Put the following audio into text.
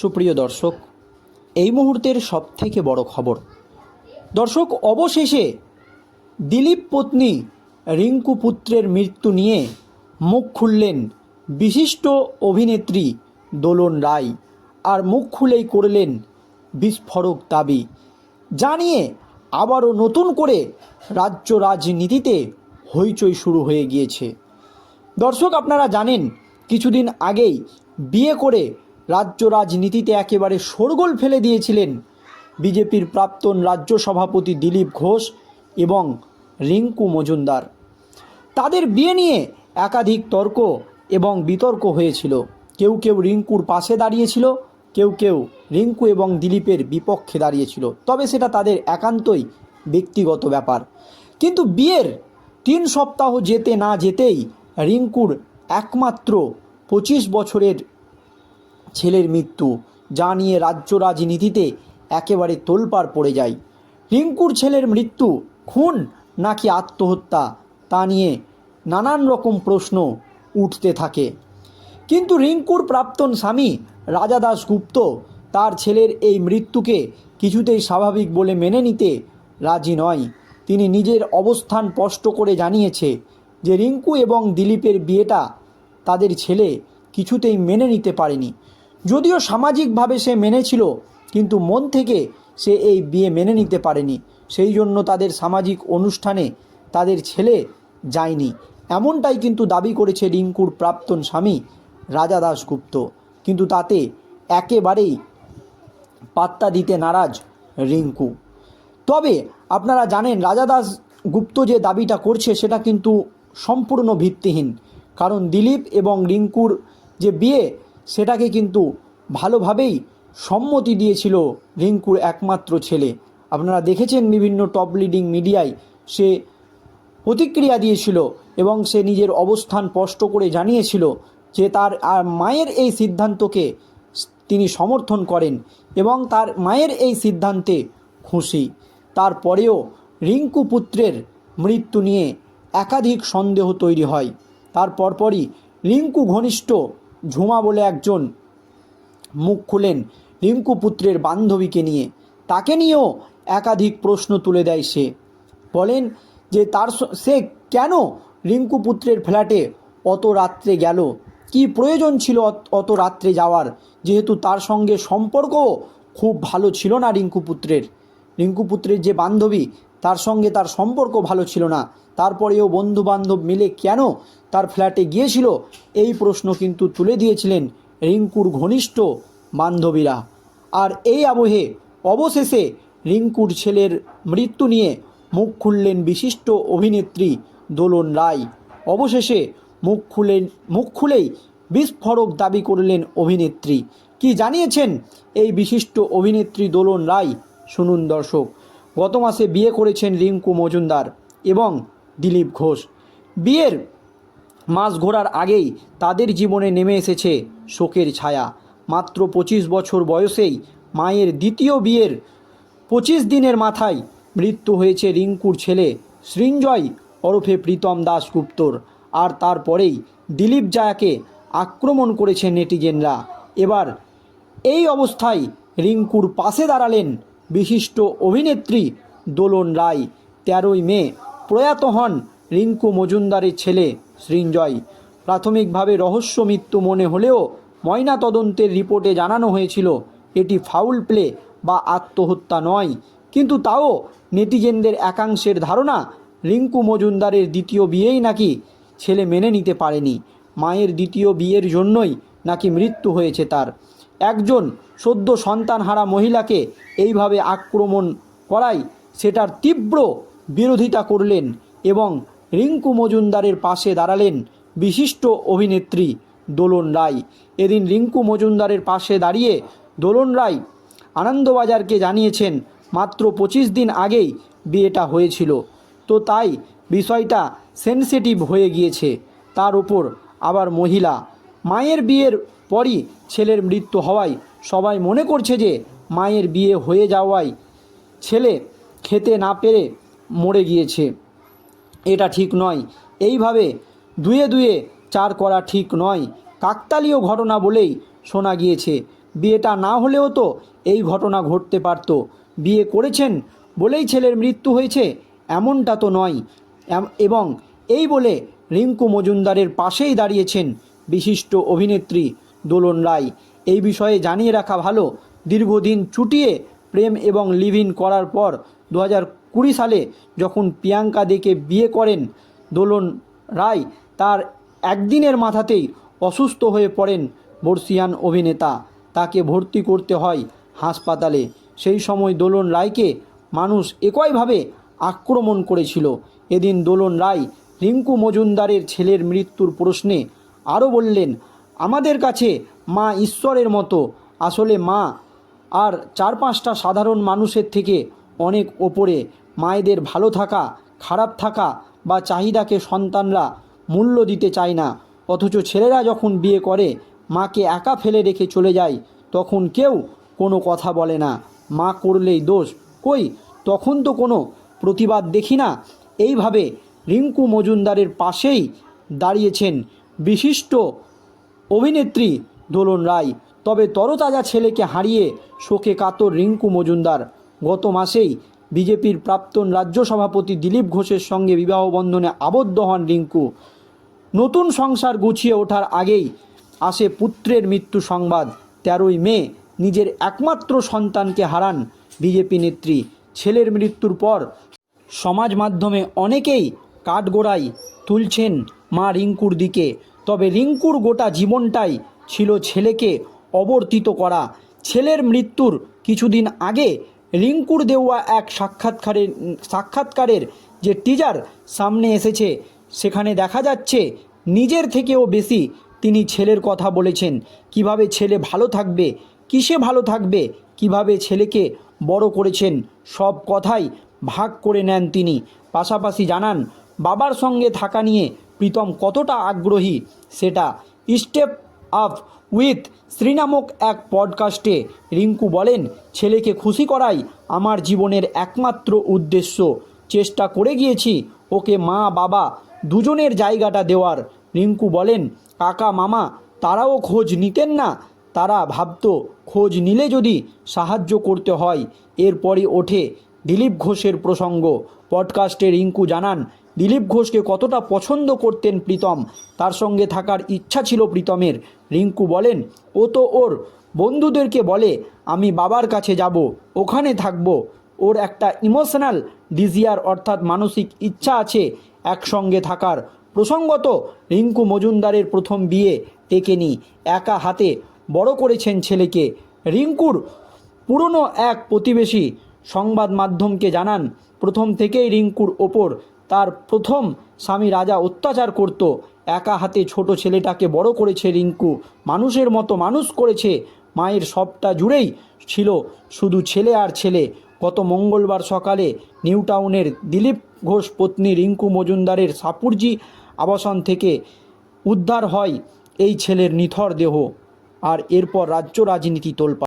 সুপ্রিয় দর্শক, এই মুহূর্তের সবথেকে বড় খবর। দর্শক, অবশেষে দিলীপ পত্নী রিঙ্কু পুত্রের মৃত্যু নিয়ে মুখ খুললেন বিশিষ্ট অভিনেত্রী দোলন রায় আর মুখ খুলেই করলেন বিস্ফোরক দাবি। জানিয়ে আবারও নতুন করে রাজ্য রাজনীতিতে হইচই শুরু হয়ে গিয়েছে। দর্শক, আপনারা জানেন, কিছুদিন আগেই বিয়ে করে রাজ্য রাজনীতিতে একেবারে শোরগোল ফেলে দিয়েছিলেন বিজেপির প্রাক্তন রাজ্য সভাপতি দিলীপ ঘোষ এবং রিঙ্কু মজুমদার। তাদের বিয়ে নিয়ে একাধিক তর্ক এবং বিতর্ক হয়েছিল। কেউ কেউ রিঙ্কুর পাশে দাঁড়িয়েছিল, কেউ কেউ রিঙ্কু এবং দিলীপের বিপক্ষে দাঁড়িয়েছিল। তবে সেটা তাদের একান্তই ব্যক্তিগত ব্যাপার। কিন্তু বিয়ের তিন সপ্তাহ যেতে না যেতেই রিঙ্কুর একমাত্র পঁচিশ বছরের ছেলের মৃত্যু, যা নিয়ে রাজ্য রাজনীতিতে একেবারে তোলপাড় পড়ে যায়। রিঙ্কুর ছেলের মৃত্যু, খুন নাকি আত্মহত্যা, তা নিয়ে নানান রকম প্রশ্ন উঠতে থাকে। কিন্তু রিঙ্কুর প্রাক্তন স্বামী রাজা দাশগুপ্ত তার ছেলের এই মৃত্যুকে কিছুতেই স্বাভাবিক বলে মেনে নিতে রাজি নয়। তিনি নিজের অবস্থান স্পষ্ট করে জানিয়েছে যে রিঙ্কু এবং দিলীপের বিয়েটা তাদের ছেলে কিছুতেই মেনে নিতে পারেনি। যদিও সামাজিকভাবে সে মেনেছিল, কিন্তু মন থেকে সে এই বিয়ে মেনে নিতে পারেনি। সেই জন্য তাদের সামাজিক অনুষ্ঠানে তাদের ছেলে যায়নি। এমনটাই কিন্তু দাবি করেছে রিঙ্কুর প্রাক্তন স্বামী রাজা দাশগুপ্ত। কিন্তু তাতে একেবারেই পাত্তা দিতে নারাজ রিঙ্কু। তবে আপনারা জানেন, রাজা দাস গুপ্ত যে দাবিটা করছে সেটা কিন্তু সম্পূর্ণ ভিত্তিহীন। কারণ দিলীপ এবং রিঙ্কুর যে বিয়ে সেটাকে কিন্তু ভালোভাবেই সম্মতি দিয়েছিল রিঙ্কুর একমাত্র ছেলে। আপনারা দেখেছেন বিভিন্ন টপ লিডিং মিডিয়ায় সে প্রতিক্রিয়া দিয়েছিল এবং সে নিজের অবস্থান স্পষ্ট করে জানিয়েছিল যে তার আর মায়ের এই সিদ্ধান্তকে তিনি সমর্থন করেন এবং তার মায়ের এই সিদ্ধান্তে খুশি। তারপরেও রিঙ্কু পুত্রের মৃত্যু নিয়ে একাধিক সন্দেহ তৈরি হয়। তার পরপরই রিঙ্কু ঘনিষ্ঠ ঝুমা বলে একজন মুখ খুলেন রিঙ্কু পুত্রের বান্ধবীকে নিয়ে। তাকে নিয়েও একাধিক প্রশ্ন তুলে দেয় সে। বলেন যে তার সে কেন রিঙ্কু পুত্রের ফ্ল্যাটে অত রাত্রে গেল? কি প্রয়োজন ছিল অত- রাত্রে যাওয়ার? যেহেতু তার সঙ্গে সম্পর্কও খুব ভালো ছিল না রিঙ্কু পুত্রের। রিঙ্কু পুত্রের যে বান্ধবী তার সঙ্গে তার সম্পর্ক ভালো ছিল না। তারপরেও বন্ধু বান্ধব মিলে কেন তার ফ্ল্যাটে গিয়েছিল, এই প্রশ্ন কিন্তু তুলে দিয়েছিলেন রিঙ্কুর ঘনিষ্ঠ বান্ধবীরা। আর এই আবহে অবশেষে রিঙ্কুর ছেলের মৃত্যু নিয়ে মুখ খুললেন বিশিষ্ট অভিনেত্রী দোলন রায়। অবশেষে মুখ খুলেন, মুখ খুলেই বিস্ফোরক দাবি করলেন অভিনেত্রী। কি জানিয়েছেন এই বিশিষ্ট অভিনেত্রী দোলন রায়? শুনুন দর্শক। গত মাসে বিয়ে করেছেন রিঙ্কু মজুমদার এবং দিলীপ ঘোষ। বিয়ের মাস ঘোরার আগেই তাদের জীবনে নেমে এসেছে শোকের ছায়া। মাত্র পঁচিশ বছর বয়সেই মায়ের দ্বিতীয় বিয়ের পঁচিশ দিনের মাথায় মৃত্যু হয়েছে রিঙ্কুর ছেলে সৃঞ্জয় ওরফে প্রীতম দাশগুপ্তর। আর তারপরেই দিলীপ জায়াকে আক্রমণ করেছে নেটিজেনরা। এবার এই অবস্থায় রিঙ্কুর পাশে দাঁড়ালেন বিশিষ্ট অভিনেত্রী দোলন রায় তেরোই মে প্রয়াত হন রিঙ্কু মজুমদারের ছেলে সৃঞ্জয়। প্রাথমিকভাবে রহস্য মৃত্যু মনে হলেও ময়না তদন্তের রিপোর্টে জানানো হয়েছিল, এটি ফাউল প্লে বা আত্মহত্যা নয়। কিন্তু তাও নেটিজেনদের একাংশের ধারণা রিঙ্কু মজুমদারের দ্বিতীয় বিয়েই নাকি ছেলে মেনে নিতে পারেনি। মায়ের দ্বিতীয় বিয়ের জন্যই নাকি মৃত্যু হয়েছে তার। একজন সদ্য সন্তানহারা মহিলাকে এইভাবে আক্রমণ করায় সেটার তীব্র বিরোধিতা করলেন এবং রিঙ্কু মজুমদারের পাশে দাঁড়ালেন বিশিষ্ট অভিনেত্রী দোলন রায়। এদিন রিঙ্কু মজুমদারের পাশে দাঁড়িয়ে দোলন রায় আনন্দবাজারকে জানিয়েছেন, মাত্র পঁচিশ দিন আগেই বিয়েটা হয়েছিল। তো তাই বিষয়টা সেনসিটিভ হয়ে গিয়েছে। তার উপর আবার মহিলা মায়ের বিয়ের পরই ছেলের মৃত্যু হওয়ায় সবাই মনে করছে যে মায়ের বিয়ে হয়ে যাওয়ায় ছেলে খেতে না পেরে মরে গিয়েছে। এটা ঠিক নয়। এইভাবে দুয়ে দুয়ে চার করা ঠিক নয়। কাকতালীয় ঘটনা বলেই শোনা গিয়েছে। বিয়েটা না হলেও তো এই ঘটনা ঘটতে পারত। বিয়ে করেছেন বলেই ছেলের মৃত্যু হয়েছে এমনটা তো নয়। এবং এই বলে রিঙ্কু মজুমদারের পাশেই দাঁড়িয়েছেন বিশিষ্ট অভিনেত্রী দোলন রায়। এই বিষয়ে জানিয়ে রাখা ভালো, দীর্ঘদিন চুটিয়ে প্রেম এবং লিভ ইন করার পর দু কুড়ি সালে যখন প্রিয়াঙ্কা দেকে বিয়ে করেন দোলন রায়, তার একদিনের মাথাতেই অসুস্থ হয়ে পড়েন বর্ষিয়ান অভিনেতা। তাকে ভর্তি করতে হয় হাসপাতালে। সেই সময় দোলন রায়কে মানুষ একইভাবে আক্রমণ করেছিল। এদিন দোলন রায় রিঙ্কু মজুমদারের ছেলের মৃত্যুর প্রশ্নে আরও বললেন, আমাদের কাছে মা ঈশ্বরের মতো। আসলে মা আর চার পাঁচটা সাধারণ মানুষের থেকে অনেক ওপরে। মায়েদের ভালো থাকা, খারাপ থাকা বা চাহিদাকে সন্তানরা মূল্য দিতে চায় না। অথচ ছেলেরা যখন বিয়ে করে, মাকে একা ফেলে রেখে চলে যায়, তখন কেউ কোনো কথা বলে না। মা করলেই দোষ। কই? তখন তো কোনো প্রতিবাদ দেখি না। এইভাবে রিঙ্কু মজুমদারের পাশেই দাঁড়িয়েছেন বিশিষ্ট অভিনেত্রী দোলন রায়। তবে তরতাজা ছেলেকে হারিয়ে শোকে কাতর রিঙ্কু মজুমদার। গত মাসেই বিজেপির প্রাক্তন রাজ্য সভাপতি দিলীপ ঘোষের সঙ্গে বিবাহ বন্ধনে আবদ্ধ হন রিঙ্কু। নতুন সংসার গুছিয়ে ওঠার আগেই আসে পুত্রের মৃত্যু সংবাদ। তেরোই মে নিজের একমাত্র সন্তানকে হারান বিজেপি নেত্রী। ছেলের মৃত্যুর পর সমাজ মাধ্যমে অনেকেই কাঠগোড়াই তুলছেন মা রিঙ্কুর দিকে। তবে রিঙ্কুর গোটা জীবনটাই ছিল ছেলেকে অবর্তিত করা। ছেলের মৃত্যুর কিছুদিন আগে রিঙ্কুর দেওয়া এক সাক্ষাৎকারের সাক্ষাৎকারের যে টিজার সামনে এসেছে, সেখানে দেখা যাচ্ছে নিজের থেকেও বেশি তিনি ছেলের কথা বলেছেন। কীভাবে ছেলে ভালো থাকবে, কিসে ভালো থাকবে, কীভাবে ছেলেকে বড় করেছেন, সব কথাই ভাগ করে নেন তিনি। পাশাপাশি জানান বাবার সঙ্গে থাকা নিয়ে প্রীতম কতটা আগ্রহী, সেটা স্টেপ আপ উইথ শ্রী নামক এক পডকাস্টে রিঙ্কু বলেন, ছেলেকে খুশি করাই আমার জীবনের একমাত্র উদ্দেশ্য। চেষ্টা করে গিয়েছি ওকে মা, বাবা দুজনের জায়গাটা দেওয়ার। রিঙ্কু বলেন, কাকা, মামা, তারাও খোঁজ নিতেন না? তারা ভাবতো খোঁজ নিলে যদি সাহায্য করতে হয়। এরপরই ওঠে দিলীপ ঘোষের প্রসঙ্গ। পডকাস্টে রিঙ্কু জানান দিলীপ ঘোষকে কতটা পছন্দ করতেন প্রীতম? তার সঙ্গে থাকার ইচ্ছা ছিল প্রীতমের। রিঙ্কু বলেন, ও তো ওর। বন্ধুদেরকে বলে, আমি বাবার কাছে যাব, ওখানে থাকব। ওর একটা ইমোশনাল ডিজিয়ার অর্থাৎ মানসিক ইচ্ছা আছে একসঙ্গে থাকার। প্রসঙ্গত, রিঙ্কু মজুমদারের প্রথম বিয়ে টেকেনি, একা হাতে বড় করেছেন ছেলেকে। রিঙ্কুর পুরনো এক প্রতিবেশী সংবাদ মাধ্যমকে জানান, প্রথম থেকেই রিঙ্কুর ওপর তার প্রথম স্বামী রাজা অত্যাচার করত। একা হাতে ছোট ছেলেটাকে বড় করেছে রিঙ্কু। মানুষের মতো মানুষ করেছে। মায়ের সবটা জুড়েই ছিল শুধু ছেলে আর ছেলে। গত মঙ্গলবার সকালে নিউ টাউনের দিলীপ ঘোষ পত্নী রিঙ্কু মজুমদারের সাপুরজি আবাসন থেকে উদ্ধার হয় এই ছেলের নিথর দেহ। আর এরপর রাজ্য রাজনীতি তোলপা